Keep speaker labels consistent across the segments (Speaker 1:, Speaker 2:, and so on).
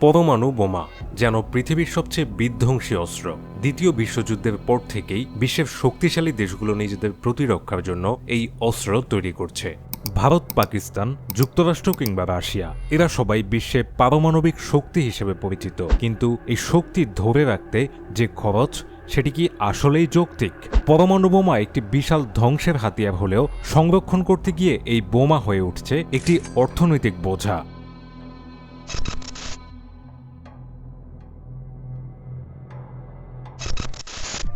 Speaker 1: পরমাণু বোমা, যেন পৃথিবীর সবচেয়ে বিধ্বংসী অস্ত্র। দ্বিতীয় বিশ্বযুদ্ধের পর থেকেই বিশ্বের শক্তিশালী দেশগুলো নিজেদের প্রতিরক্ষার জন্য এই অস্ত্র তৈরি করছে। ভারত, পাকিস্তান, যুক্তরাষ্ট্র কিংবা রাশিয়া, এরা সবাই বিশ্বে পারমাণবিক শক্তি হিসেবে পরিচিত। কিন্তু এই শক্তি ধরে রাখতে যে খরচ, সেটি কি আসলেই যৌক্তিক? পরমাণু বোমা একটি বিশাল ধ্বংসের হাতিয়ার হলেও সংরক্ষণ করতে গিয়ে এই বোমা হয়ে উঠছে একটি অর্থনৈতিক বোঝা।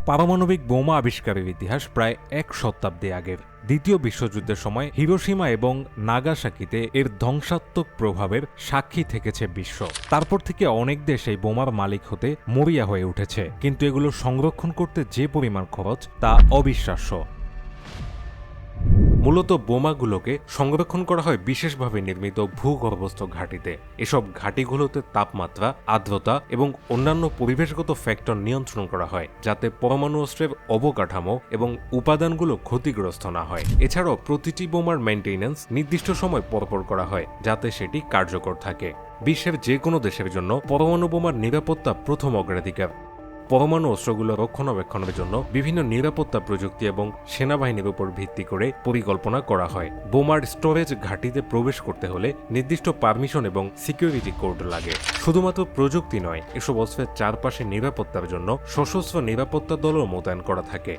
Speaker 1: পারমাণবিক বোমা আবিষ্কারের ইতিহাস প্রায় এক শতাব্দী আগের। দ্বিতীয় বিশ্বযুদ্ধের সময় হিরোসীমা এবং নাগাসাকিতে এর ধ্বংসাত্মক প্রভাবের সাক্ষী থেকেছে বিশ্ব। তারপর থেকে অনেক দেশ এই বোমার মালিক হতে মরিয়া হয়ে উঠেছে। কিন্তু এগুলো সংরক্ষণ করতে যে পরিমাণ খরচ তা অবিশ্বাস্য। মূলত বোমাগুলোকে সংরক্ষণ করা হয় বিশেষভাবে নির্মিত ভূগর্ভস্থ ঘাঁটিতে। এসব ঘাঁটিগুলোতে তাপমাত্রা, আর্দ্রতা এবং অন্যান্য পরিবেশগত ফ্যাক্টর নিয়ন্ত্রণ করা হয়, যাতে পরমাণু অস্ত্রের অবকাঠামো এবং উপাদানগুলো ক্ষতিগ্রস্ত না হয়। এছাড়াও প্রতিটি বোমার মেনটেন্যান্স নির্দিষ্ট সময় পরপর করা হয়, যাতে সেটি কার্যকর থাকে। বিশ্বের যে কোনো দেশের জন্য পরমাণু বোমার নিরাপত্তা প্রথম অগ্রাধিকার। পরমাণু অস্ত্রগুলো রক্ষণাবেক্ষণের জন্য বিভিন্ন নিরাপত্তা প্রযুক্তি এবং সেনাবাহিনীর উপর ভিত্তি করে পরিকল্পনা করা হয়। বোমার স্টোরেজ ঘাটিতে প্রবেশ করতে হলে নির্দিষ্ট পারমিশন এবং সিকিউরিটি কোড লাগে। শুধুমাত্র প্রযুক্তি নয়, এসব অস্ত্রের চারপাশে নিরাপত্তার জন্য সশস্ত্র নিরাপত্তা দলও মোতায়েন করা থাকে।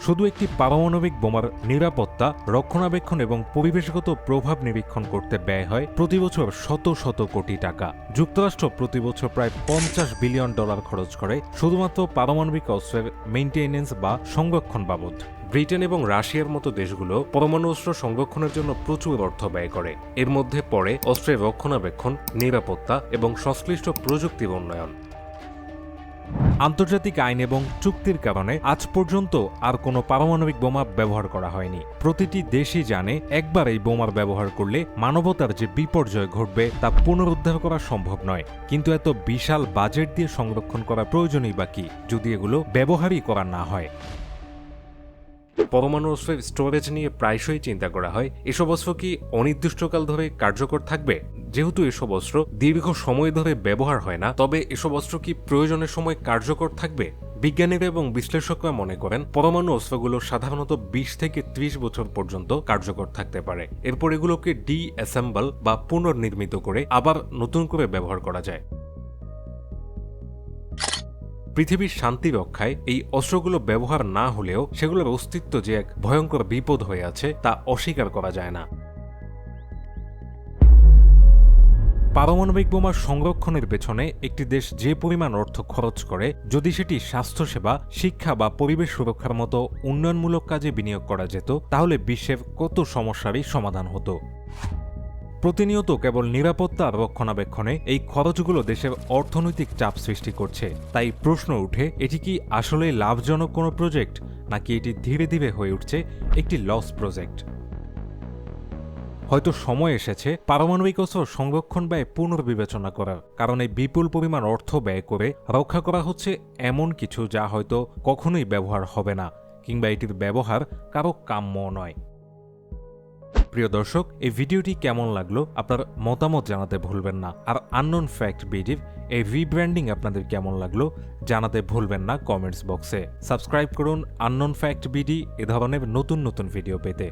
Speaker 1: শুধু একটি পারমাণবিক বোমার নিরাপত্তা, রক্ষণাবেক্ষণ এবং পরিবেশগত প্রভাব নিরীক্ষণ করতে ব্যয় হয় প্রতি বছর শত শত কোটি টাকা। যুক্তরাষ্ট্র প্রতি বছর প্রায় পঞ্চাশ বিলিয়ন ডলার খরচ করে, শুধুমাত্র পারমাণবিক অস্ত্রের মেইনটেনেন্স বা সংরক্ষণ বাবদ। ব্রিটেন এবং রাশিয়ার মতো দেশগুলো পরমাণু অস্ত্র সংরক্ষণের জন্য প্রচুর অর্থ ব্যয় করে। এর মধ্যে পড়ে অস্ত্রের রক্ষণাবেক্ষণ, নিরাপত্তা এবং সংশ্লিষ্ট প্রযুক্তির উন্নয়ন। আন্তর্জাতিক আইন এবং চুক্তির কারণে আজ পর্যন্ত আর কোনো পারমাণবিক বোমা ব্যবহার করা হয়নি। প্রতিটি দেশই জানে একবার এই বোমার ব্যবহার করলে মানবতার যে বিপর্যয় ঘটবে তা পুনরুদ্ধার করা সম্ভব নয়। কিন্তু এত বিশাল বাজেট দিয়ে সংরক্ষণ করা প্রয়োজনই বা কি, যদি এগুলো ব্যবহারই করা না হয়? পরমাণু অস্ত্রের স্টোরেজ নিয়ে প্রায়শই চিন্তা করা হয়, এসব অস্ত্র কি অনির্দিষ্টকাল ধরে কার্যকর থাকবে? যেহেতু এসব অস্ত্র দীর্ঘ সময় ধরে ব্যবহার হয় না, তবে এসব অস্ত্র কি প্রয়োজনের সময় কার্যকর থাকবে? বিজ্ঞানীরা এবং বিশ্লেষকরা মনে করেন, পরমাণু অস্ত্রগুলো সাধারণত বিশ থেকে ত্রিশ বছর পর্যন্ত কার্যকর থাকতে পারে। এরপর এগুলোকে ডি অ্যাসেম্বল বা পুনর্নির্মিত করে আবার নতুন করে ব্যবহার করা যায়। পৃথিবীর শান্তি রক্ষায় এই অস্ত্রগুলো ব্যবহার না হলেও সেগুলোর অস্তিত্ব যে এক ভয়ঙ্কর বিপদ হয়ে আছে তা অস্বীকার করা যায় না। পারমাণবিক বোমা সংরক্ষণের পেছনে একটি দেশ যে পরিমাণ অর্থ খরচ করে, যদি সেটি স্বাস্থ্যসেবা, শিক্ষা বা পরিবেশ সুরক্ষার মতো উন্নয়নমূলক কাজে বিনিয়োগ করা যেত, তাহলে বিশ্বের কত সমস্যারই সমাধান হতো। প্রতিনিয়ত কেবল নিরাপত্তা আর রক্ষণাবেক্ষণে এই খরচগুলো দেশের অর্থনৈতিক চাপ সৃষ্টি করছে। তাই প্রশ্ন উঠে, এটি কি আসলে লাভজনক কোনো প্রজেক্ট, নাকি এটি ধীরে ধীরে হয়ে উঠছে একটি লস প্রজেক্ট হয়তো সময় এসেছে পারমাণবিক অস্ত্র সংরক্ষণ ব্যয় পুনর্বিবেচনা করার। কারণ এই বিপুল পরিমাণ অর্থ ব্যয় করে রক্ষা করা হচ্ছে এমন কিছু যা হয়তো কখনোই ব্যবহার হবে না, কিংবা এটির ব্যবহার কারও কাম্য নয়। প্রিয় দর্শক, এই ভিডিওটি কেমন লাগল আপনার মতামত জানাতে ভুলবেন না। আর আননোন ফ্যাক্ট বিডির এই রিব্র্যান্ডিং আপনাদের কেমন লাগল জানাতে ভুলবেন না কমেন্টস বক্সে সাবস্ক্রাইব করুন আননোন ফ্যাক্ট বিডি এ ধরনের নতুন নতুন ভিডিও পেতে।